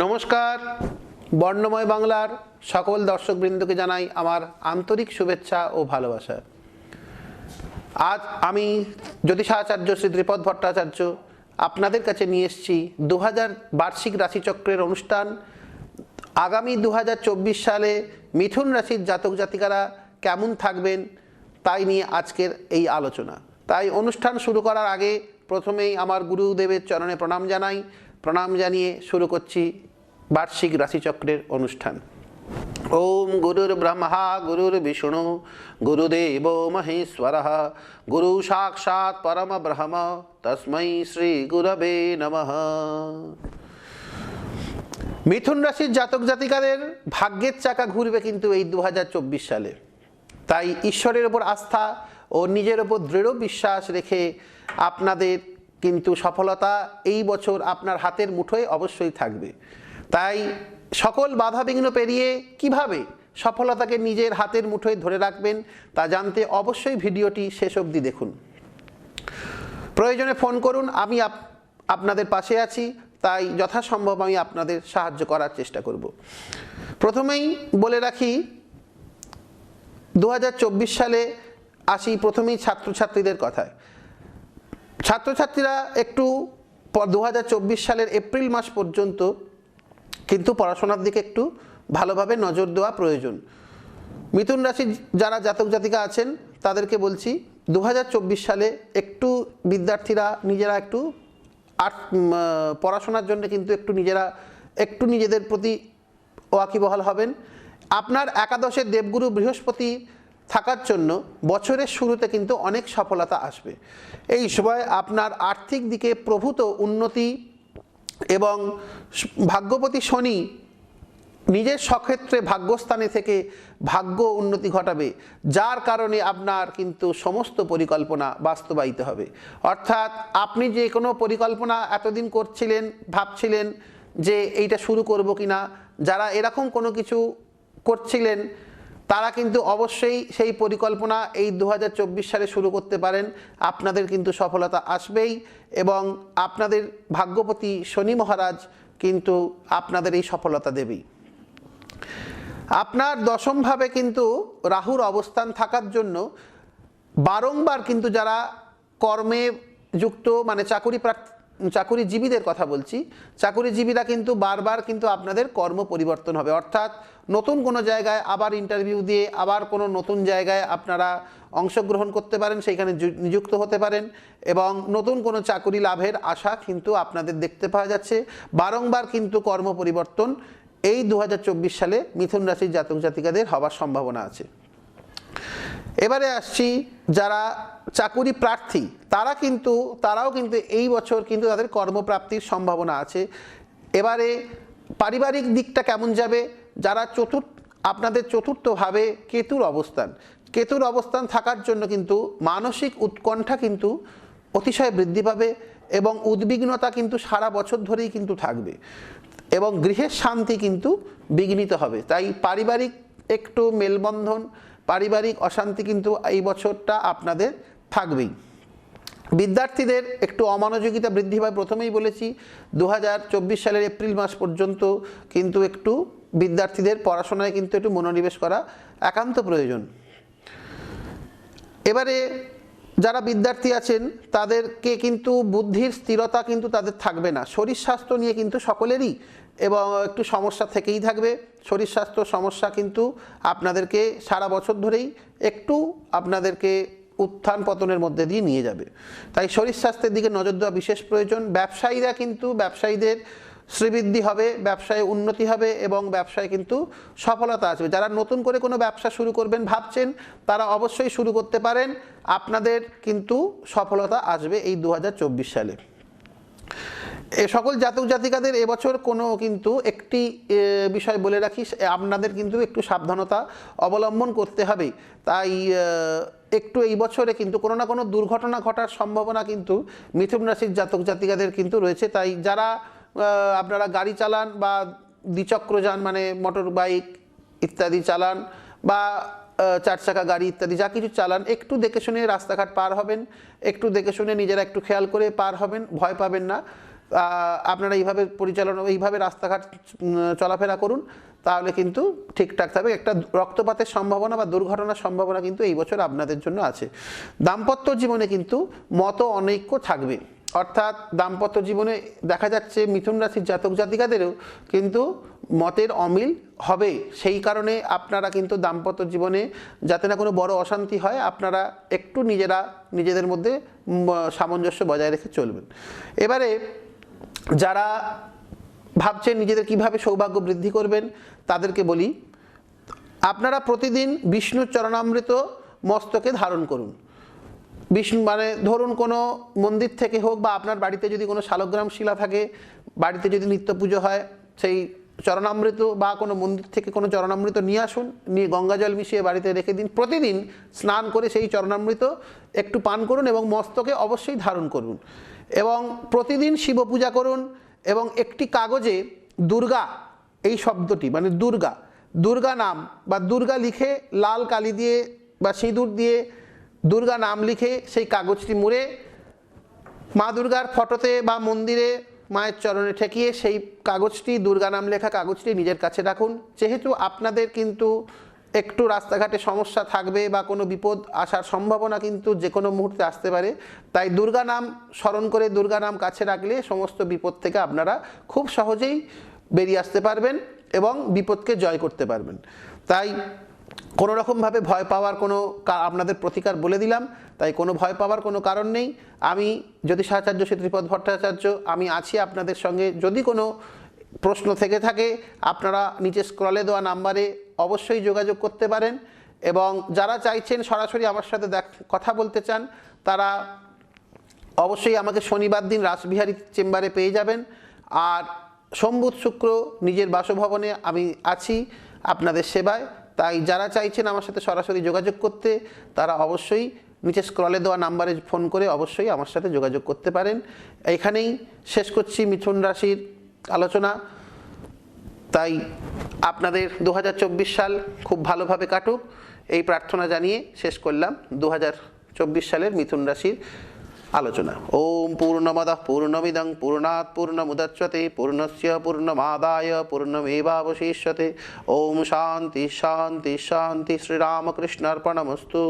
নমস্কার, বর্ণময় বাংলার সকল দর্শকবৃন্দকে জানাই আমার আন্তরিক শুভেচ্ছা ও ভালোবাসা। আজ আমি জ্যোতিষাচার্য শ্রী ত্রিপদ ভট্টাচার্য আপনাদের কাছে নিয়ে এসেছি দু হাজার বার্ষিক রাশিচক্রের অনুষ্ঠান। আগামী দু হাজার চব্বিশ সালে মিথুন রাশির জাতক জাতিকারা কেমন থাকবেন তাই নিয়ে আজকের এই আলোচনা। তাই অনুষ্ঠান শুরু করার আগে প্রথমেই আমার গুরুদেবের চরণে প্রণাম জানাই। প্রণাম জানিয়ে শুরু করছি বার্ষিক রাশিচক্রের অনুষ্ঠান। ওম গুরুর ব্রহ্মা, গুরুর বিষ্ণু, গুরুদেব মহেশ্বর, গুরু সাক্ষাৎ পরম ব্রহ্ম, তস্মৈ শ্রী গুরবে নমঃ। মিথুন রাশির জাতক জাতিকাদের ভাগ্যের চাকা ঘুরবে কিন্তু এই দু হাজার চব্বিশ সালে। তাই ঈশ্বরের ওপর আস্থা ও নিজের ওপর দৃঢ় বিশ্বাস রেখে আপনাদের কিন্তু সফলতা এই বছর আপনার হাতের মুঠোয় অবশ্যই থাকবে। তাই সকল বাধাবিঘ্ন পেরিয়ে কীভাবে সফলতাকে নিজের হাতের মুঠোয় ধরে রাখবেন তা জানতে অবশ্যই ভিডিওটি শেষ অবধি দেখুন। প্রয়োজনে ফোন করুন, আমি আপ- আপনাদের পাশে আছি, তাই যথাসম্ভব আমি আপনাদের সাহায্য করার চেষ্টা করব। প্রথমেই বলে রাখি, দু হাজার চব্বিশ সালে আসি প্রথমেই ছাত্রছাত্রীদের কথায়। ছাত্রছাত্রীরা একটু দু হাজার চব্বিশ সালের এপ্রিল মাস পর্যন্ত কিন্তু পড়াশোনার দিকে একটু ভালোভাবে নজর দেওয়া প্রয়োজন। মিথুন রাশির যারা জাতক জাতিকা আছেন তাদেরকে বলছি দু হাজার চব্বিশ সালে একটু বিদ্যার্থীরা নিজেরা একটু আহ, পড়াশোনার জন্য কিন্তু একটু নিজেরা একটু নিজেদের প্রতি ওয়াকিবহাল হবেন। আপনার একাদশের দেবগুরু বৃহস্পতি থাকার জন্য বছরের শুরুতে কিন্তু অনেক সফলতা আসবে। এই সময় আপনার আর্থিক দিকে প্রভূত উন্নতি এবং ভাগ্যপতি শনি নিজের সক্ষেত্রে ভাগ্যস্থানে থেকে ভাগ্য উন্নতি ঘটাবে, যার কারণে আপনার কিন্তু সমস্ত পরিকল্পনা বাস্তবায়িত হবে। অর্থাৎ আপনি যে কোনো পরিকল্পনা এতদিন করছিলেন, ভাবছিলেন যে এইটা শুরু করব কিনা, যারা এরকম কোনো কিছু করছিলেন তারা কিন্তু অবশ্যই সেই পরিকল্পনা এই দু হাজার চব্বিশ সালে শুরু করতে পারেন। আপনাদের কিন্তু সফলতা আসবেই এবং আপনাদের ভাগ্যপতি শনি মহারাজ কিন্তু আপনাদের এই সফলতা দেবেই। আপনার দশমভাবে কিন্তু রাহুর অবস্থান থাকার জন্য বারংবার কিন্তু যারা কর্মে যুক্ত মানে চাকুরি প্রার্থী চাকুরিজীবীদের কথা বলছি। চাকুরিজীবীরা কিন্তু বারবার কিন্তু আপনাদের কর্ম পরিবর্তন হবে। অর্থাৎ নতুন কোনো জায়গায় আবার ইন্টারভিউ দিয়ে আবার কোনো নতুন জায়গায় আপনারা অংশগ্রহণ করতে পারেন, সেইখানে নিযুক্ত হতে পারেন এবং নতুন কোনো চাকুরি লাভের আশা কিন্তু আপনাদের দেখতে পাওয়া যাচ্ছে। বারংবার কিন্তু কর্ম পরিবর্তন এই দু হাজার চব্বিশ সালে মিথুন রাশির জাতক জাতিকাদের হওয়ার সম্ভাবনা আছে। এবারে আসছি যারা চাকুরি প্রার্থী, তারা কিন্তু, তারাও কিন্তু এই বছর কিন্তু তাদের কর্মপ্রাপ্তির সম্ভাবনা আছে। এবারে পারিবারিক দিকটা কেমন যাবে? যারা চতুর্থ, আপনাদের চতুর্থভাবে কেতুর অবস্থান। কেতুর অবস্থান থাকার জন্য কিন্তু মানসিক উৎকণ্ঠা কিন্তু অতিশয় বৃদ্ধি পাবে এবং উদ্বিগ্নতা কিন্তু সারা বছর ধরেই কিন্তু থাকবে এবং গৃহের শান্তি কিন্তু বিঘ্নিত হবে। তাই পারিবারিক একটু মেলবন্ধন, পারিবারিক অশান্তি কিন্তু এই বছরটা আপনাদের থাকবেই। বিদ্যার্থীদের একটু অমনোযোগিতা বৃদ্ধি পায়, প্রথমেই বলেছি দু হাজার চব্বিশ সালের এপ্রিল মাস পর্যন্ত কিন্তু একটু বিদ্যার্থীদের পড়াশোনায় কিন্তু একটু মনোনিবেশ করা একান্ত প্রয়োজন। এবারে যারা বিদ্যার্থী আছেন, তাদেরকে কিন্তু বুদ্ধির স্থিরতা কিন্তু তাদের থাকবে না। শরীর স্বাস্থ্য নিয়ে কিন্তু সকলেরই এবং একটু সমস্যা থেকেই থাকবে। শরীর স্বাস্থ্য সমস্যা কিন্তু আপনাদেরকে সারা বছর ধরেই একটু আপনাদেরকে উত্থান পতনের মধ্যে দিয়ে নিয়ে যাবে। তাই শরীর স্বাস্থ্যের দিকে নজর দেওয়া বিশেষ প্রয়োজন। ব্যবসায়ীরা কিন্তু, ব্যবসায়ীদের শ্রীবৃদ্ধি হবে, ব্যবসায় উন্নতি হবে এবং ব্যবসায় কিন্তু সফলতা আসবে। যারা নতুন করে কোনো ব্যবসা শুরু করবেন ভাবছেন, তারা অবশ্যই শুরু করতে পারেন। আপনাদের কিন্তু সফলতা আসবে এই দু হাজার চব্বিশ সালে। এ সকল জাতক জাতিকাদের এবছর কোনো কিন্তু একটি বিষয় বলে রাখি, আপনাদের কিন্তু একটু সাবধানতা অবলম্বন করতে হবে। তাই একটু এই বছরে কিন্তু কোনো না কোনো দুর্ঘটনা ঘটার সম্ভাবনা কিন্তু মিথুন রাশির জাতক জাতিকাদের কিন্তু রয়েছে। তাই যারা আপনারা গাড়ি চালান বা দ্বিচক্র যান মানে মোটর, বাইক ইত্যাদি চালান বা চার চাকা গাড়ি ইত্যাদি যা কিছু চালান, একটু দেখে শুনে রাস্তাঘাট পার হবেন, একটু দেখে শুনে নিজেরা একটু খেয়াল করে পার হবেন, ভয় পাবেন না। আপনারা এইভাবে পরিচালনা, এইভাবে রাস্তাঘাট চলাফেরা করুন, তাহলে কিন্তু ঠিকঠাক থাকবে। একটা রক্তপাতের সম্ভাবনা বা দুর্ঘটনার সম্ভাবনা কিন্তু এই বছর আপনাদের জন্য আছে। দাম্পত্য জীবনে কিন্তু মত অনৈক্য থাকবে। অর্থাৎ দাম্পত্য জীবনে দেখা যাচ্ছে মিথুন রাশির জাতক জাতিকাদেরও কিন্তু মতের অমিল হবে। সেই কারণে আপনারা কিন্তু দাম্পত্য জীবনে যাতে না কোনো বড় অশান্তি হয়, আপনারা একটু নিজেরা, নিজেদের মধ্যে সামঞ্জস্য বজায় রেখে চলবেন। এবারে যারা ভাবছেন নিজেদের কীভাবে সৌভাগ্য বৃদ্ধি করবেন, তাদেরকে বলি, আপনারা প্রতিদিন বিষ্ণুর চরণামৃত মস্তকে ধারণ করুন। বিষ্ণু মানে ধরুন কোনো মন্দির থেকে হোক বা আপনার বাড়িতে যদি কোনো শালগ্রাম শিলা থাকে, বাড়িতে যদি নিত্য পুজো হয়, সেই চরণামৃত বা কোনো মন্দির থেকে কোনো চরণামৃত নিয়ে আসুন, নিয়ে গঙ্গা জল মিশিয়ে বাড়িতে রেখে দিন। প্রতিদিন স্নান করে সেই চরণামৃত একটু পান করুন এবং মস্তকে অবশ্যই ধারণ করুন। এবং প্রতিদিন শিব পূজা করুন এবং একটি কাগজে দুর্গা, এই শব্দটি মানে দুর্গা দুর্গা নাম বা দুর্গা লিখে লাল কালি দিয়ে বা সিঁদুর দিয়ে দুর্গা নাম লিখে সেই কাগজটি মুড়ে মা দুর্গার ফটোতে বা মন্দিরে মায়ের চরণে ঠেকিয়ে সেই কাগজটি, দুর্গা নাম লেখা কাগজটি নিজের কাছে রাখুন। যেহেতু আপনাদের কিন্তু একটু রাস্তাঘাটে সমস্যা থাকবে বা কোনো বিপদ আসার সম্ভাবনা কিন্তু যে কোনো মুহূর্তে আসতে পারে। তাই দুর্গা নাম স্মরণ করে দুর্গা নাম কাছে রাখলে সমস্ত বিপদ থেকে আপনারা খুব সহজেই বেরিয়ে আসতে পারবেন এবং বিপদকে জয় করতে পারবেন। তাই কোনো রকমভাবে ভয় পাওয়ার কোনো আপনাদের প্রতিকার বলে দিলাম। তাই কোনো ভয় পাওয়ার কোনো কারণ নেই। আমি জ্যোতিষাচার্য শ্রী ত্রিপদ ভট্টাচার্য, আমি আছি আপনাদের সঙ্গে। যদি কোনো প্রশ্ন থেকে থাকে, আপনারা নিচে স্ক্রলে দেওয়া নাম্বারে অবশ্যই যোগাযোগ করতে পারেন এবং যারা চাইছেন সরাসরি আমার সাথে দেখ, কথা বলতে চান, তারা অবশ্যই আমাকে শনিবার দিন রাসবিহারী চেম্বারে পেয়ে যাবেন। আর সোমবুধ শুক্র নিজের বাসভবনে আমি আছি আপনাদের সেবায়। তাই যারা চাইছেন আমার সাথে সরাসরি যোগাযোগ করতে, তারা অবশ্যই নিচে স্ক্রলে দেওয়া নাম্বারে ফোন করে অবশ্যই আমার সাথে যোগাযোগ করতে পারেন। এখানেই শেষ করছি মিথুন রাশির আলোচনা। তাই আপনাদের দু হাজার চব্বিশ সাল খুব ভালোভাবে কাটুক। এই প্রার্থনা জানিয়ে শেষ করলাম দু হাজার চব্বিশ সালের মিথুন রাশির আলোচনা। ওম পূর্ণমদ পূর্ণমিদং পূর্ণাৎ পূর্ণমুদচ্যতে পূর্ণস্য পূর্ণমাদায় পূর্ণমেবাবশিষ্যতে ওম শান্তি শান্তি শান্তি, শ্রীরামকৃষ্ণার্পণমস্তু।